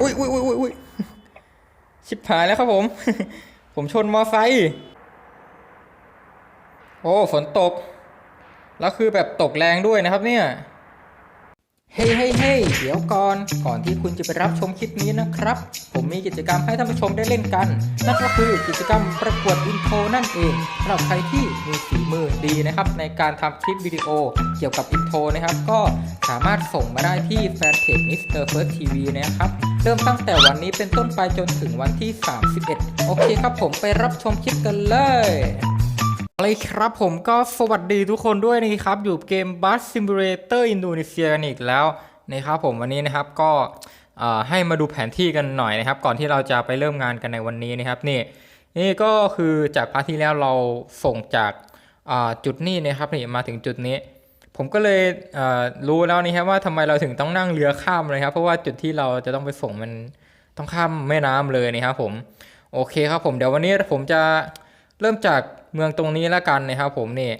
อุ้ยอุ้ยอุ้ยอุ้ยอุ้ยชิบหายแล้วครับผม ผมชนมอไซค์โอ้ฝนตก แล้วคือแบบตกแรงด้วยนะครับเนี่ย เฮ้ยเฮ้ยเฮ้ยเดี๋ยวก่อน ก่อนที่คุณจะไปรับชมคลิปนี้นะครับ ผมมีกิจกรรมให้ท่านผู้ชมได้เล่นกัน นั่นก็คือกิจกรรมประกวดอินโทรนั่นเองสำหรับใครที่มีฝีมือดีนะครับ ในการทำคลิปวิดีโอเกี่ยวกับอินโทรนะครับ ก็สามารถส่งมาได้ที่แฟนเพจ Mr. First TV นะครับ เริ่มตั้งแต่วันนี้เป็นต้นไปจนถึงวันที่ 31 โอเคครับผมไปรับชมคลิปกันเลยเลยครับผมก็สวัสดีทุกคนด้วยนะครับ อยู่เกม Bus Simulator Indonesia กันอีกแล้วนะครับผมวันนี้นะครับก็ให้มาดูแผนที่กันหน่อยนะครับ ก่อนที่เราจะไปเริ่มงานกันในวันนี้นะครับนี่นี่ก็คือจากพาร์ทที่แล้วเราส่งจากจุดนี้นะครับนี่มาถึงจุดนี้ ผมก็เลยเรู้แล้วนี่ครับว่าทำไมเราถึงต้องนั่งเรือข้ามเลยครับ เพราะว่าจุดที่เราจะต้องไปส่งมันต้องข้ามแม่น้ำเลยนะครับผมโอเคครับผมเดี๋ยววันนี้ผมจะเริ่มจากเมืองตรงนี้แล้วกันนะครับ ผมนี่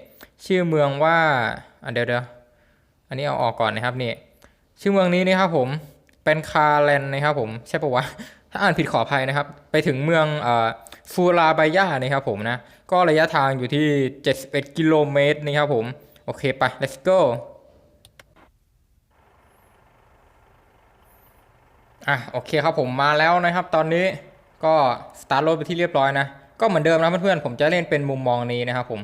ชื่อเมืองว่าเดี๋ยวเดี๋ยวอันนี้เอาออกก่อนนะครับนี่ชื่อเมืองนี้นะครับผมเป็นคาแลนนะครับผมใช่ปะวะถ้าอ่านผิดขออภัยนะครับ ไปถึงเมืองฟูราบายานะครับผมนะก็ระยะทางอยู่ที่ 71 กิโลเมตรนะครับผม อเคไป let's go อะโอเคครับผมมาแล้วนะครับ ตอนนี้ก็สตาร์ทรถไปที่เรียบร้อยนะ ก็เหมือนเดิมนะเพื่อนๆผมจะเล่นเป็นมุมมองนี้นะครับผม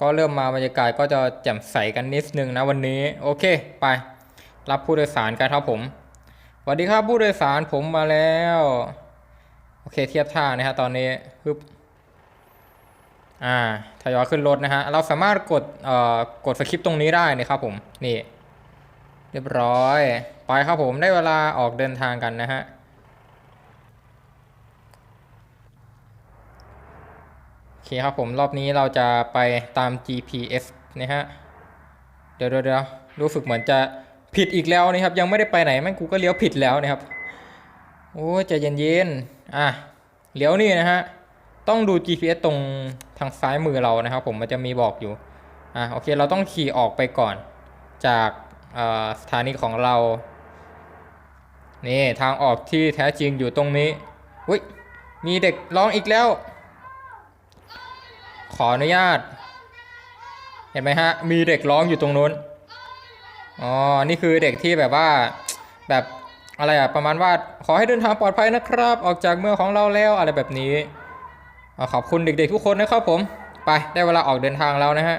ก็เริ่มมาบรรยากาศก็จะแจ่มใสกันนิดนึงนะวันนี้ โอเคไป รับผู้โดยสารกันครับผมสวัสดีครับผู้โดยสารผมมาแล้ว โอเคเทียบท่านะฮะตอนนี้ปึ๊บ อ่าทยอยขึ้นรถนะฮะ เราสามารถกดเอ่อกดสคริปต์ตรงนี้ได้นะครับผม นี่ เรียบร้อย ไปครับผมได้เวลาออกเดินทางกันนะฮะโอเคครับผมรอบนี้เราจะไปตาม GPS นะฮะ เดี๋ยวเดี๋ยวเดี๋ยวรู้สึกเหมือนจะผิดอีกแล้วนะครับ ยังไม่ได้ไปไหนแม่งกูก็เลี้ยวผิดแล้วนะครับ โอ้ยใจเย็นๆ อะเลี้ยวนี่นะฮะ ต้องดู GPS ตรงทางซ้ายมือเรานะครับ ผมมันจะมีบอกอยู่อะโอเคเราต้องขี่ออกไปก่อน จากสถานีของเรานี่ทางออกที่แท้จริงอยู่ตรงนี้อุ้ยมีเด็กร้องอีกแล้ว ขออนุญาต เห็นไหมฮะ มีเด็กร้องอยู่ตรงนู้นอ๋อนี่คือเด็กที่แบบว่าแบบอะไรอะประมาณว่าขอให้เดินทางปลอดภัยนะครับ ออกจากเมืองของเราแล้วอะไรแบบนี้ ขอบคุณเด็กๆทุกคนนะครับผม ไปได้เวลาออกเดินทางแล้วนะฮะ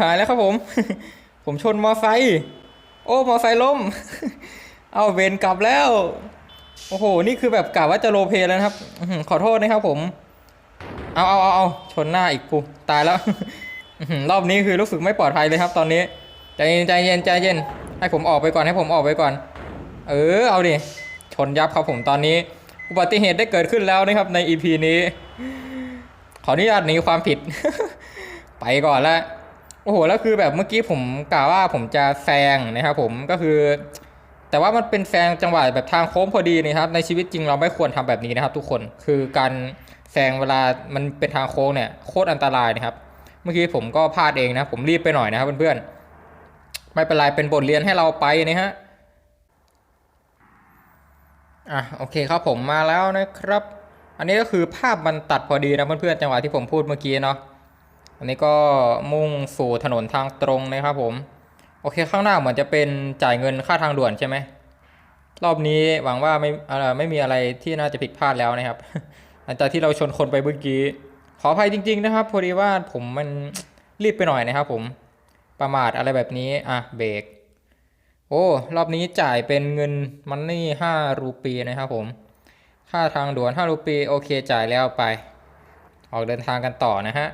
หายแล้วครับผม ผมชนมอไซค์โอ้มอไซค์ล้ม เอาเวนกลับแล้ว โอ้โห นี่คือแบบกะว่าจะโรเพลแล้วนะครับขอโทษนะครับผม เอาเอาเอาเอาชนหน้าอีกกูตายแล้วรอบนี้คือรู้สึกไม่ปลอดภัยเลยครับ ตอนนี้ใจเย็นใจเย็นใจเย็น ให้ผมออกไปก่อนให้ผมออกไปก่อน เออเอาดิชนยับครับผมตอนนี้ อุบัติเหตุได้เกิดขึ้นแล้วนะครับใน EP นี้ ขออนุญาตหนีความผิด ไปก่อนละโอ้โหแล้วคือแบบเมื่อกี้ผมกล่าวว่าผมจะแซงนะครับผมก็คือ แต่ว่ามันเป็นแซงจังหวะแบบทางโค้งพอดีนี่ครับในชีวิตจริงเราไม่ควรทำแบบนี้นะครับ ทุกคนคือการแซงเวลามันเป็นทางโค้งเนี่ยโคตรอันตรายนะครับ เมื่อกี้ผมก็พลาดเองนะผมรีบไปหน่อยนะครับเพื่อนๆไม่เป็นไรเป็นบทเรียนให้เราไปนะฮะอะโอเคครับผมมาแล้วนะครับ อันนี้ก็คือภาพมันตัดพอดีนะเพื่อนๆจังหวะที่ผมพูดเมื่อกี้เนาะ อันนี้ก็มุ่งสู่ถนนทางตรงนะครับผม โอเคข้างหน้าเหมือนจะเป็นจ่ายเงินค่าทางด่วนใช่ไหมรอบนี้หวังว่าไม่ไม่มีอะไรที่น่าจะผิดพลาดแล้วนะครับหลังจากที่เราชนคนไปเมื่อกี้ ขออภัยจริง ๆ นะครับพอดีว่าผมมันรีบไปหน่อยนะครับ ผมประมาทอะไรแบบนี้อะเบรกโอ้รอบนี้จ่ายเป็นเงินมันนี่ห้ารูปีนะครับผมค่าทางด่วน5รูปีโอเคจ่ายแล้วไป ออกเดินทางกันต่อนะฮะ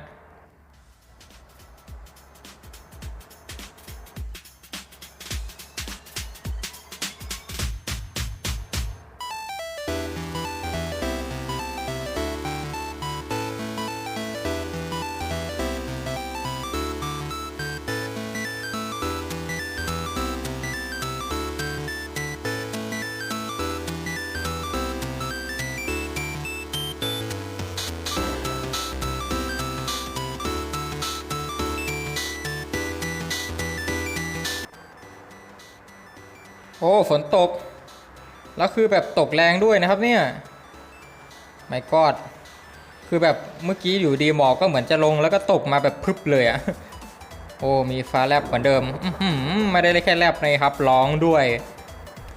อ้ฝนตก แล้วคือแบบตกแรงด้วยนะครับเนี่ยไม่กอดคือแบบเมื่อกี้อยู่ดีหมอกก็เหมือนจะลงแล้วก็ตกมาแบบพึบเลยอะโอ้มีฟ้าแลบเหมือนเดิมไม่ได้แค่แลบนะครับร้องด้วย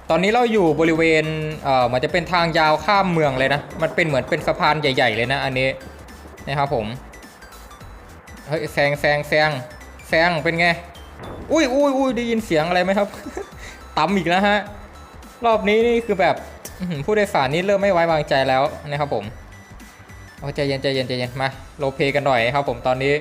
ตอนนี้เราอยู่บริเวณเอ่อมันจะเป็นทางยาวข้ามเมืองเลยนะ มันเป็นเหมือนเป็นสะพานใหญ่ ๆ เลยนะอันนี้นะครับผมเฮ้ยแซงแซงแซงแซงเป็นไงอุ้ยอุ้ยอุ้ยได้ยินเสียงอะไรไหมครับ ต่ำอีกแล้วฮะ รอบนี้นี่คือแบบผู้โดยสารนี่เริ่มไม่ไว้วางใจแล้วนะครับผมโอ้ใจเย็นใจเย็นใจเย็นมาโลเพกันหน่อยครับผมตอนนี้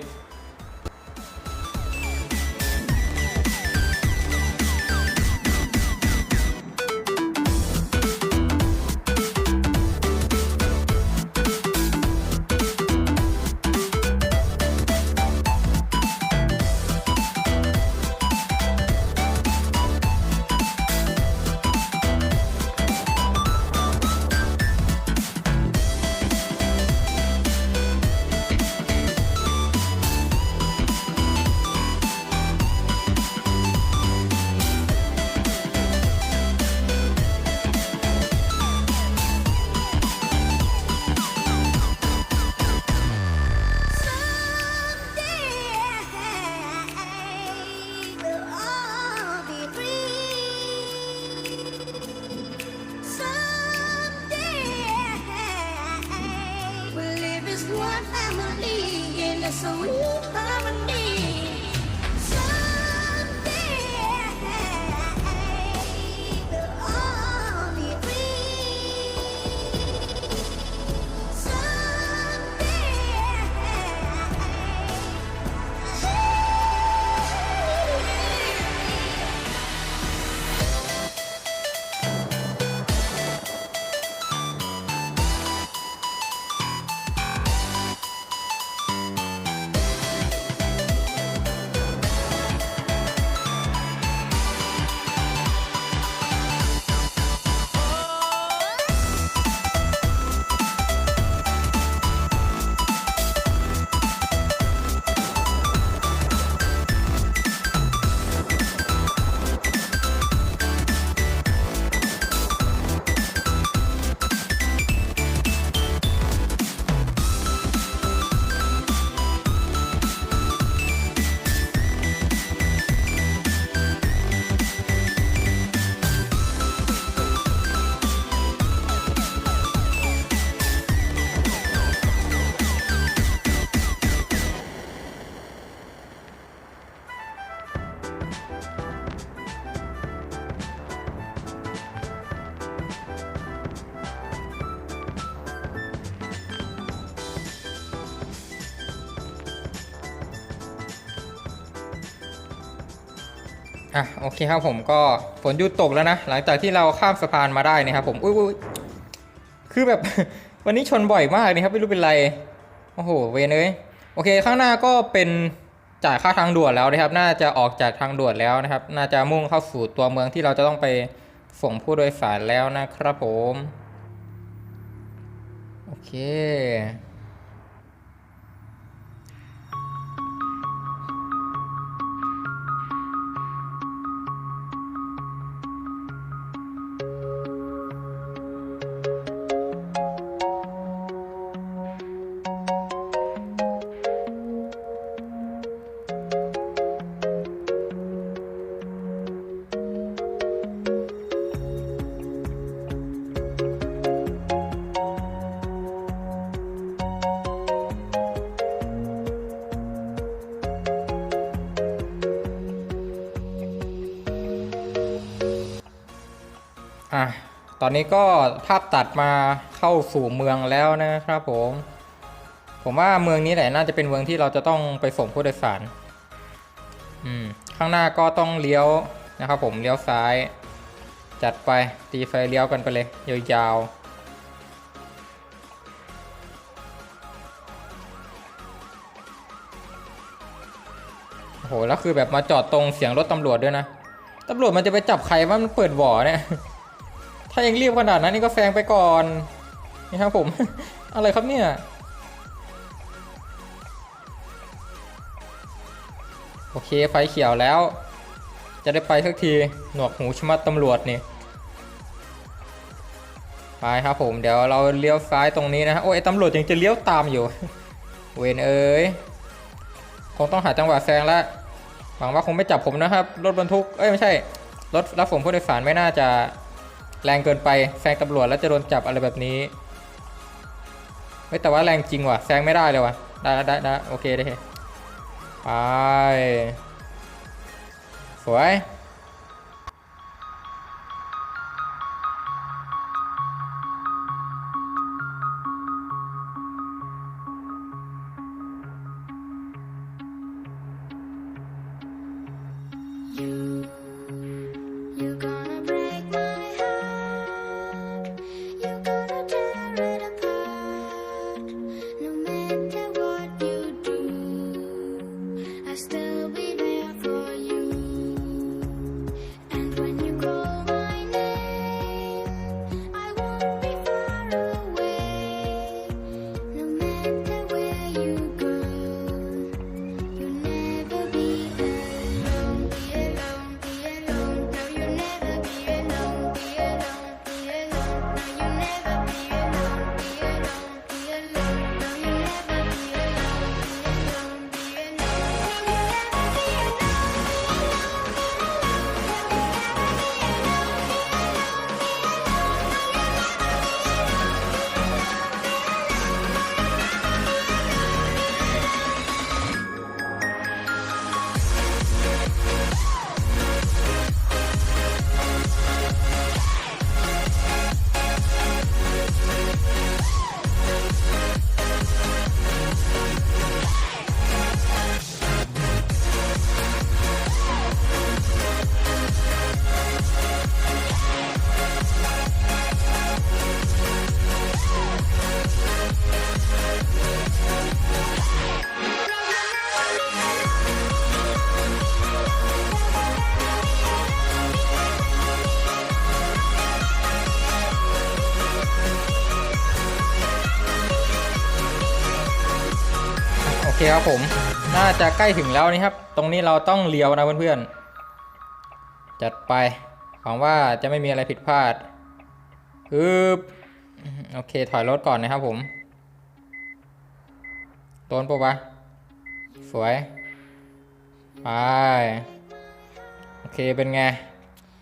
in a sweet harmony. อะโอเคครับผมก็ฝนหยุดตกแล้วนะ หลังจากที่เราข้ามสะพานมาได้นะครับผมอุ้ยคือแบบ วันนี้ชนบ่อยมากนี่ครับไม่รู้เป็นไร โอ้โห เวนเอ้ยโอเคข้างหน้าก็เป็นจ่ายค่าทางด่วนแล้วนะครับ น่าจะออกจากทางด่วนแล้วนะครับ น่าจะมุ่งเข้าสู่ตัวเมืองที่เราจะต้องไปส่งผู้โดยสารแล้วนะครับผม โอเค อนนี้ก็ภาพตัดมาเข้าสู่เมืองแล้วนะครับผม ผมว่าเมืองนี้แหละน่าจะเป็นเมืองที่เราจะต้องไปส่งผู้โดยสาร อืม ข้างหน้าก็ต้องเลี้ยวนะครับผมเลี้ยวซ้าย จัดไปตีไฟเลี้ยวกันไปเลยยาวๆโอ้โหแล้วคือแบบมาจอดตรงเสียงรถตำรวจด้วยนะ ตำรวจมันจะไปจับใครว่ามันเปิดบ่อเนี่ย ถ้ายังรีบขนาดนั้นนี่ก็แซงไปก่อน นี่ครับผม อะไรครับเนี่ย โอเคไฟเขียวแล้ว จะได้ไปสักที หนวกหูชมัดตำรวจนี่ ไปครับผม เดี๋ยวเราเลี้ยวซ้ายตรงนี้นะฮะ โอ้ยตำรวจยังจะเลี้ยวตามอยู่ เวนเอ้ย คงต้องหาจังหวะแซงแล้ว หวังว่าคงไม่จับผมนะครับ รถบรรทุก เอ้ยไม่ใช่ รถรับส่งผู้โดยสารไม่น่าจะ แรงเกินไปแซงตำรวจแล้วจะโดนจับอะไรแบบนี้เฮ้ยแต่ว่าแรงจริงว่ะแซงไม่ได้เลยว่ะได้ได้ได้โอเคได้ไปสวย เคครับผม น่าจะใกล้ถึงแล้วนี่ครับ ตรงนี้เราต้องเลี้ยวนะเพื่อนๆ จัดไป หวังว่าจะไม่มีอะไรผิดพลาดฮึบโอเค ถอยรถก่อนนะครับผมโดนปะวะ สวย ไป โอเค เป็นไง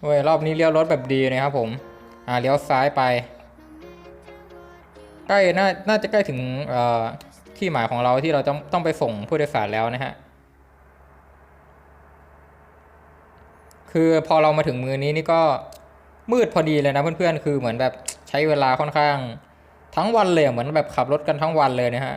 เว้ย รอบนี้เลี้ยวรถแบบดีนะครับผม อ่า เลี้ยวซ้ายไป ใกล้ น่า น่าจะใกล้ถึง เอ่อ ที่หมายของเราที่เราต้องต้องไปส่งผู้โดยสารแล้วนะฮะ คือพอเรามาถึงมือนี้นี่ก็มืดพอดีเลยนะเพื่อนๆ คือเหมือนแบบใช้เวลาค่อนข้าง ทั้งวันเลยเหมือนแบบขับรถกันทั้งวันเลยนะฮะ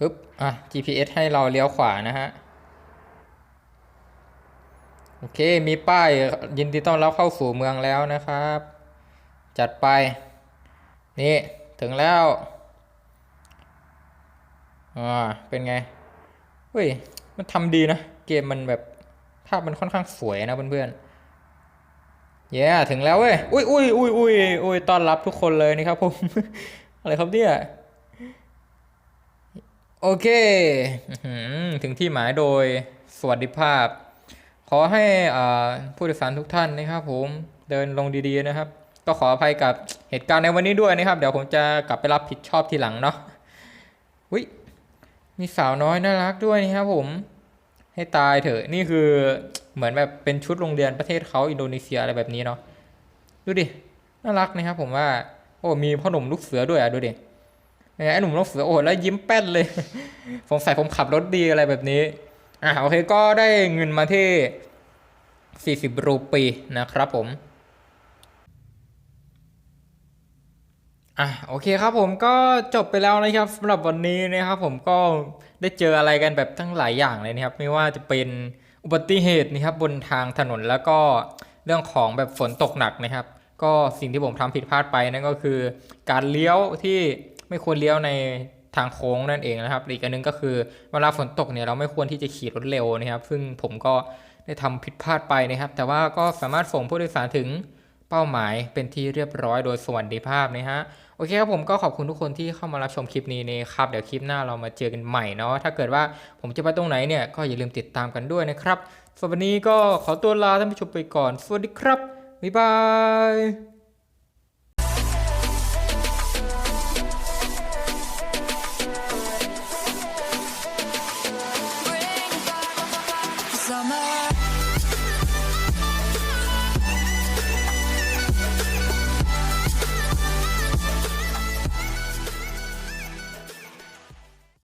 อึ๊บอะ GPS ให้เราเลี้ยวขวานะฮะ โอเค มีป้ายยินดีต้อนรับเข้าสู่เมืองแล้วนะครับ จัดไป นี่ถึงแล้วอ่าเป็นไงเฮ้ย มันทำดีนะ เกมมันแบบภาพมันค่อนข้างสวยนะเพื่อนๆเย้ถึงแล้วเว้ย อุ้ยอุ้ยอุ้ยอุ้ยอุ้ยต้อนรับทุกคนเลยนี่ครับผม อะไรครับเนี่ย โอเค ถึงที่หมายโดยสวัสดิภาพ ขอให้ผู้โดยสารทุกท่านนะครับผมเดินลงดีๆนะครับ ก็ขออภัยกับเหตุการณ์ในวันนี้ด้วยนะครับ เดี๋ยวผมจะกลับไปรับผิดชอบทีหลังเนาะอุ้ยมีสาวน้อยน่ารักด้วยนี่ครับผม ให้ตายเถอะนี่คือเหมือนแบบเป็นชุดโรงเรียนประเทศเขาอินโดนีเซียอะไรแบบนี้เนาะดูดิน่ารักนะครับ ผมว่า โอ้มีพ่อหนุ่มลูกเสือด้วยอะดูดิไอ้หนุ่มลูกเสือโอ้แล้วยิ้มแป้นเลยสงสัยผมขับรถดีอะไรแบบนี้ อะโอเคก็ได้เงินมาที่ 40 รูปีนะครับผมอะโอเคครับผมก็จบไปแล้วนะครับสำหรับวันนี้นะครับผมก็ได้เจออะไรกันแบบทั้งหลายอย่างเลยนะครับ ไม่ว่าจะเป็นอุบัติเหตุนะครับบนทางถนนแล้วก็เรื่องของแบบฝนตกหนักนะครับ ก็สิ่งที่ผมทำผิดพลาดไปนั่นก็คือ การเลี้ยวที่ไม่ควรเลี้ยวใน ทางโค้งนั่นเองนะครับอีกอันนึงก็คือเวลาฝนตกเนี่ยเราไม่ควรที่จะขี่รถเร็วนะครับ ซึ่งผมก็ได้ทำผิดพลาดไปนะครับ แต่ว่าก็สามารถส่งผู้โดยสารถึงเป้าหมายเป็นที่เรียบร้อยโดยสวัสดิภาพนะฮะโอเคครับผมก็ขอบคุณทุกคนที่เข้ามารับชมคลิปนี้นะครับ เดี๋ยวคลิปหน้าเรามาเจอกันใหม่เนาะถ้าเกิดว่าผมจะไปตรงไหนเนี่ยก็อย่าลืมติดตามกันด้วยนะครับสำหรับวันนี้ก็ขอตัวลาท่านผู้ชมไปก่อน สวัสดีครับบ๊ายบาย